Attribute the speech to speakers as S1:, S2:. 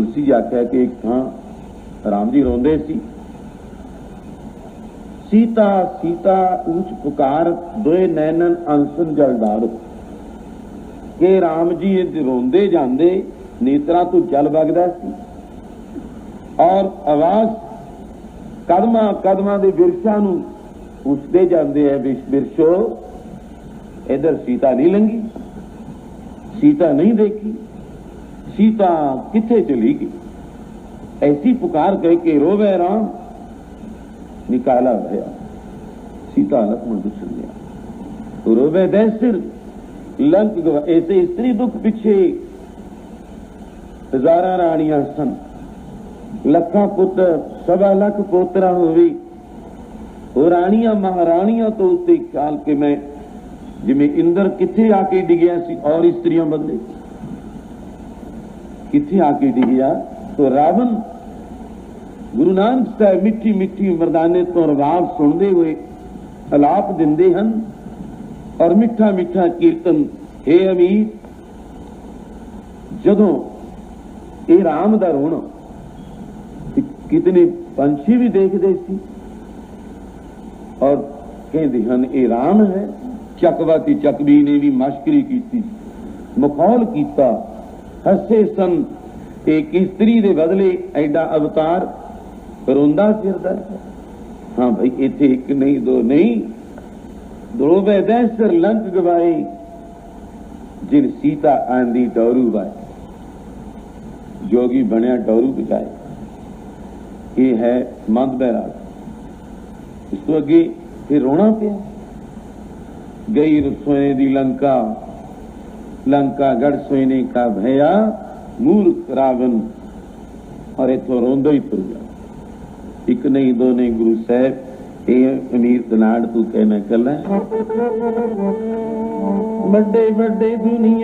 S1: ਤੁਲਸੀ ਆਖਿਆ ਕਿ ਇੱਕ ਥਾਂ ਰਾਮ ਜੀ ਰੋਂਦੇ ਸੀ। ਸੀਤਾ ਸੀਤਾ ਉੱਚ ਪੁਕਾਰ, ਦੋਏ ਨੈਣਨ ਅੰਸਨ ਜਲਦਾਰ ਕਿ ਰਾਮ ਜੀ ਇਹ ਰੋਂਦੇ ਜਾਂਦੇ, ਨੇਤਰਾਂ ਤੋਂ ਜਲ ਵਗਦਾ ਸੀ। ਔਰ ਆਵਾਜ਼ ਕਦਮਾਂ ਕਦਮਾਂ ਦੇ ਵਿਰਸ਼ਾਂ ਨੂੰ ਉਸਦੇ ਜਾਂਦੇ ਐ ਵਿਰਸ਼ੋ, ਇਧਰ ਸੀਤਾ ਨਹੀਂ ਲੰਗੀ। ਸੀਤਾ ਨਹੀਂ ਦੇਖੀ। ਸੀਤਾ ਕਿੱਥੇ ਚਲੀ ਗਈ? ਐਸੀ ਪੁਕਾਰ ਕਹਿ ਕੇ ਰੋਵੇ ਰਾਮ। ਨਿਕਾਲਾ ਭਇਆ। ਸੀਤਾ ਲਖਮਣ ਦੁਸਰ ਗਿਆ ਰੋਵੇ ਦੈਸਿਰ ਲੰਕ ਐਸੇ ਇਸਤਰੀ ਦੁੱਖ ਪਿੱਛੇ। ਹਜ਼ਾਰਾਂ ਰਾਣੀਆਂ ਸਨ। ਲੱਖਾਂ ਪੁੱਤਰ ਸਵਾ ਲੱਖ ਪੋਤਰਾ ਹੋਵੇ। ਉਹ ਰਾਣੀਆਂ ਮਹਾਰਾਣੀਆਂ ਤੋਂ ਉੱਤੇ ਖਿਆਲ ਕੇ ਮੈਂ ਜਿਵੇਂ ਇੰਦਰ ਕਿੱਥੇ ਆ ਕੇ ਡਿਗਿਆ ਸੀ ਔਰ ਇਸਤਰੀਆਂ ਬਦਲੇ। ਕਿੱਥੇ ਆ ਕੇ ਡਿੱਗਿਆ ਤੋ ਰਾਵਣ ਗੁਰੂ ਨਾਨਕ ਸਾਹਿਬ ਮਿੱਠੀ ਮਿੱਠੀ ਮਰਦਾਨੇ ਤੋਂ ਰਵਾਬ ਸੁਣਦੇ ਹੋਏ ਅਲਾਪ ਦਿੰਦੇ ਹਨ ਔਰ ਮਿੱਠਾ ਮਿੱਠਾ ਕੀਰਤਨ, ਹੈ ਅਮੀਰ, ਜਦੋਂ ਇਹ ਰਾਮ ਦਾ ਰੋਣਾ ਕਿ ਕਿਤਨੇ ਪੰਛੀ ਵੀ ਦੇਖਦੇ ਸੀ ਔਰ ਕਹਿੰਦੇ ਹਨ, ਇਹ ਰਾਮ ਹੈ। ਚੱਕਵਾਤੀ ਚੱਕਵੀ ਨੇ ਵੀ ਮਸ਼ਕਰੀ ਕੀਤੀ, ਮਖੌਲ ਕੀਤਾ। ਹੱਸੇ ਸਨ ਇੱਕ ਇਸਤਰੀ ਦੇ ਬਦਲੇ ਐਡਾ ਅਵਤਾਰ ਰੋਂਦਾ ਫਿਰਦਾ ਹਾਂ। ਭਾਈ, ਇੱਥੇ ਇੱਕ ਨਹੀਂ, ਦੋ ਨਹੀਂ। ਦੋਵੇਂ ਦੈਸਰ ਲੰਕ ਗਵਾਈ ਜਿਨ ਸੀਤਾ ਆਂਦੀ ਡੋਰੂ ਵਾਏ। ਜੋਗੀ ਬਣਿਆ ਡੋਰੂ ਬਚਾਏ। ਇਹ ਹੈ ਮੰਦ ਬੈਰਾਗ ਇਸ ਤੋਂ ਅੱਗੇ ਫਿਰ ਰੋਣਾ ਪਿਆ। ਗਈ ਰਸੋਏ ਦੀ ਲੰਕਾ ਲੰਕਾ ਗੜ ਸੋਇਨੇ ਕਾ ਭਇਆ ਮੂਰਖ ਰਾਵਨ ਔਰ ਇਥੋਂ ਰੋਂਦਾ ਹੀ ਤੁਰ ਗਿਆ ਇੱਕ ਨਹੀਂ ਦੋ ਨਹੀਂ ਗੁਰੂ ਸਾਹਿਬ ਇਹ ਅਮੀਰ ਦਨਾੜ ਤੂੰ ਕਹਿਣਾ ਕੱਲਾ ਵੱਡੇ ਵੱਡੇ ਦੁਨੀਆ ਦੇ ਵੀ